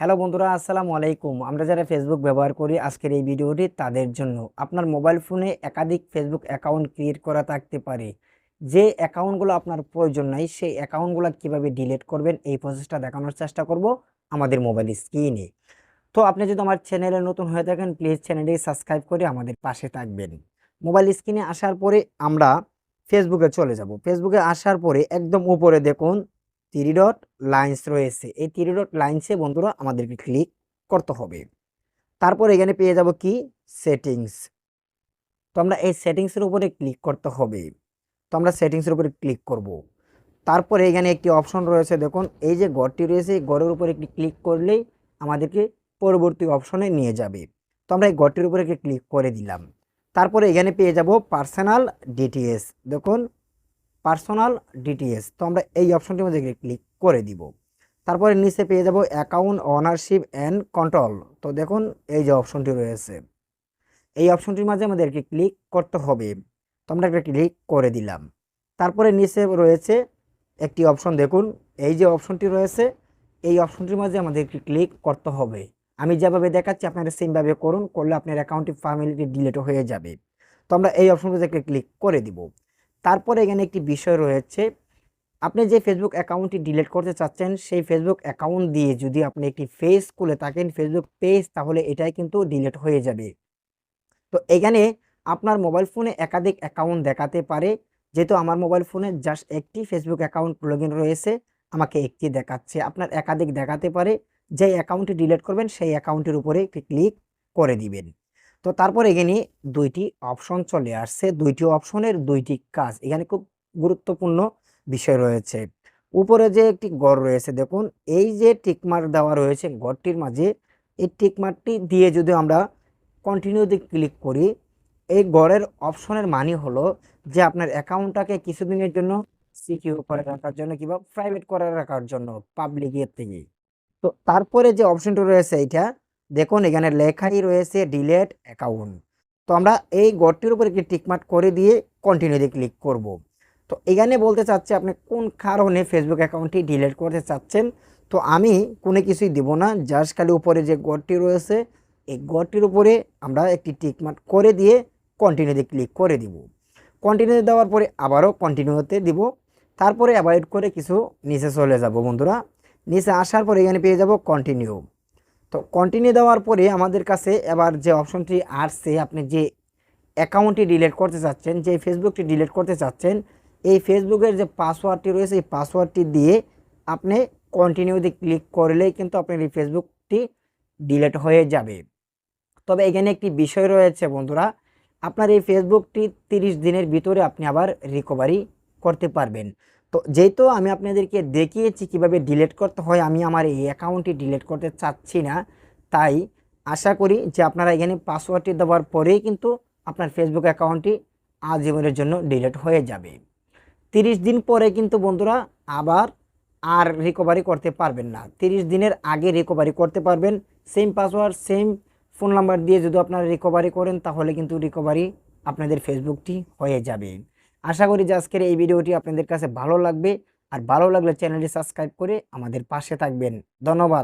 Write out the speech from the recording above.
Hello বন্ধুরা, আসসালামু আলাইকুম। আমরা যারা ফেসবুক ব্যবহার করি, আজকের এই ভিডিওটি তাদের জন্য। আপনার মোবাইল ফোনে একাধিক ফেসবুক অ্যাকাউন্ট ক্রিয়েট করা থাকতে পারে। যে অ্যাকাউন্টগুলো আপনার প্রয়োজন নাই, সেই অ্যাকাউন্টগুলো কীভাবে ডিলিট করবেন, এই প্রসেসটা দেখানোর চেষ্টা করব আমাদের মোবাইল স্ক্রিনে তো আপনি যদি আমার চ্যানেলে নতুন হয়ে থাকেন প্লিজ চ্যানেলটি সাবস্ক্রাইব করে আমাদের পাশে থাকবেন। মোবাইল স্ক্রিনে আসার পরে আমরা ফেসবুকে চলে যাব। ফেসবুকে আসার পরে একদম উপরে দেখুন থ্রি ডট লাইন্স রয়েছে। এই থ্রি ডট লাইন্সে বন্ধুরা আমাদেরকে ক্লিক করতে হবে। তারপর এখানে পেয়ে যাব কি? সেটিংস তো আমরা এই সেটিংসের উপরে ক্লিক করতে হবে। তো আমরা সেটিংসের উপরে ক্লিক করব। তারপরে এখানে একটি অপশন রয়েছে, দেখুন, এই যে ঘরটি রয়েছে, এই ঘরের উপরে একটি ক্লিক করলেই আমাদেরকে পরবর্তী অপশনে নিয়ে যাবে। তো আমরা এই ঘরটির উপরে একটি ক্লিক করে দিলাম। তারপরে এখানে পেয়ে যাব পার্সোনাল ডিটিএস দেখুন পার্সোনাল ডিটিএস তো আমরা এই অপশনটির মধ্যে ক্লিক করে দিব। তারপরে নিচে পেয়ে যাব অ্যাকাউন্ট ওনারশিপ অ্যান্ড কন্ট্রোল। তো দেখুন, এই যে অপশনটি রয়েছে। এই অপশনটির মাঝে আমাদেরকে ক্লিক করতে হবে। তো আমরা একটা ক্লিক করে দিলাম। তারপরে নিচে রয়েছে একটি অপশন দেখুন। এই যে অপশনটি রয়েছে, এই অপশনটির মাঝে আমাদেরকে ক্লিক করতে হবে। আমি যেভাবে দেখাচ্ছি, আপনারা সেমভাবে করুন। করলে আপনার অ্যাকাউন্টটি ফ্যামিলিটি ডিলেট হয়ে যাবে। তো আমরা এই অপশনটিতে ক্লিক করে দিব। তারপরে এখানে একটি বিষয় রয়েছে। আপনি যে ফেসবুক অ্যাকাউন্টটি ডিলিট করতে চাচ্ছেন, সেই ফেসবুক অ্যাকাউন্ট দিয়ে যদি আপনি একটি পেজ খুলে থাকেন ফেসবুক পেজ তাহলে এটাই কিন্তু ডিলিট হয়ে যাবে। তো এখানে আপনার মোবাইল ফোনে একাধিক অ্যাকাউন্ট দেখাতে পারে। যেহেতু আমার মোবাইল ফোনে জাস্ট একটি ফেসবুক অ্যাকাউন্ট লগ রয়েছে, আমাকে একটি দেখাচ্ছে। আপনার একাধিক দেখাতে পারে। যে অ্যাকাউন্টটি ডিলিট করবেন, সেই অ্যাকাউন্টের উপরে একটি ক্লিক করে দিবেন। তো তারপর এখানে দুইটি অপশন চলে আসছে। দুইটি অপশনের দুইটি কাজ। এখানে খুব গুরুত্বপূর্ণ বিষয় রয়েছে। উপরে যে একটি গড় রয়েছে, দেখুন, এই যে টিকমার্ক দেওয়া রয়েছে, গড়টির মাঝে এই টিকমার্কটি দিয়ে যদি আমরা কন্টিনিউতে ক্লিক করি, এই গড়ের অপশনের মানে হলো যে আপনার অ্যাকাউন্টটাকে কিছুদিনের জন্য সিকিউর করে রাখার জন্য কিংবা প্রাইভেট করে রাখার জন্য পাবলিক ইয়ের থেকে। তো তারপরে যে অপশনটা রয়েছে, এইটা দেখুন, এখানে লেখাই রয়েছে ডিলেট অ্যাকাউন্ট তো আমরা এই গড়টির উপরে একটি টিকমার্ক করে দিয়ে কন্টিনিউতে ক্লিক করব। তো এখানে বলতে চাচ্ছি, আপনি কোন কারণে ফেসবুক অ্যাকাউন্টটি ডিলেট করতে চাচ্ছেন? তো আমি কোনো কিছুই দেব না জাস্ট খালি উপরে যে গড়টি রয়েছে, এই গড়টির উপরে আমরা একটি টিকমার্ক করে দিয়ে কন্টিনিউতে ক্লিক করে দিব। কন্টিনিউ দেওয়ার পরে আবারও কন্টিনিউতে দিব। তারপরে অ্যাভয়েড করে কিছু নিচে চলে যাব বন্ধুরা। নিচে আসার পরে এখানে পেয়ে যাব কন্টিনিউ তো কন্টিনিউ দেওয়ার পরে আমাদের কাছে এবার যে অপশনটি আসছে, আপনি যে অ্যাকাউন্টটি ডিলিট করতে চাচ্ছেন, যে ফেসবুকটি ডিলিট করতে চাচ্ছেন, এই ফেসবুকের যে পাসওয়ার্ডটি রয়েছে, এই পাসওয়ার্ডটি দিয়ে আপনি কন্টিনিউতে ক্লিক করলেই কিন্তু আপনার এই ফেসবুকটি ডিলিট হয়ে যাবে। তবে এখানে একটি বিষয় রয়েছে বন্ধুরা, আপনার এই ফেসবুকটি তিরিশ দিনের ভিতরে আপনি আবার রিকভারি করতে পারবেন। তো যেহেতু আমি আপনাদেরকে দেখিয়েছি কীভাবে ডিলিট করতে হয়, আমি আমার এই অ্যাকাউন্টটি ডিলিট করতে চাচ্ছি না, তাই আশা করি যে আপনারা এখানে পাসওয়ার্ডটি দেওয়ার পরেই কিন্তু আপনার ফেসবুক অ্যাকাউন্টটি আজীবনের জন্য ডিলিট হয়ে যাবে। তিরিশ দিন পরে কিন্তু বন্ধুরা আবার আর রিকভারি করতে পারবেন না। তিরিশ দিনের আগে রিকভারি করতে পারবেন same password same phone number দিয়ে যদি আপনারা রিকভারি করেন, তাহলে কিন্তু রিকভারি আপনাদের ফেসবুকটি হয়ে যাবে। আশা করি যে আজকের এই ভিডিওটি আপনাদের কাছে ভালো লাগবে। আর ভালো লাগলে চ্যানেলটি সাবস্ক্রাইব করে আমাদের পাশে থাকবেন। ধন্যবাদ।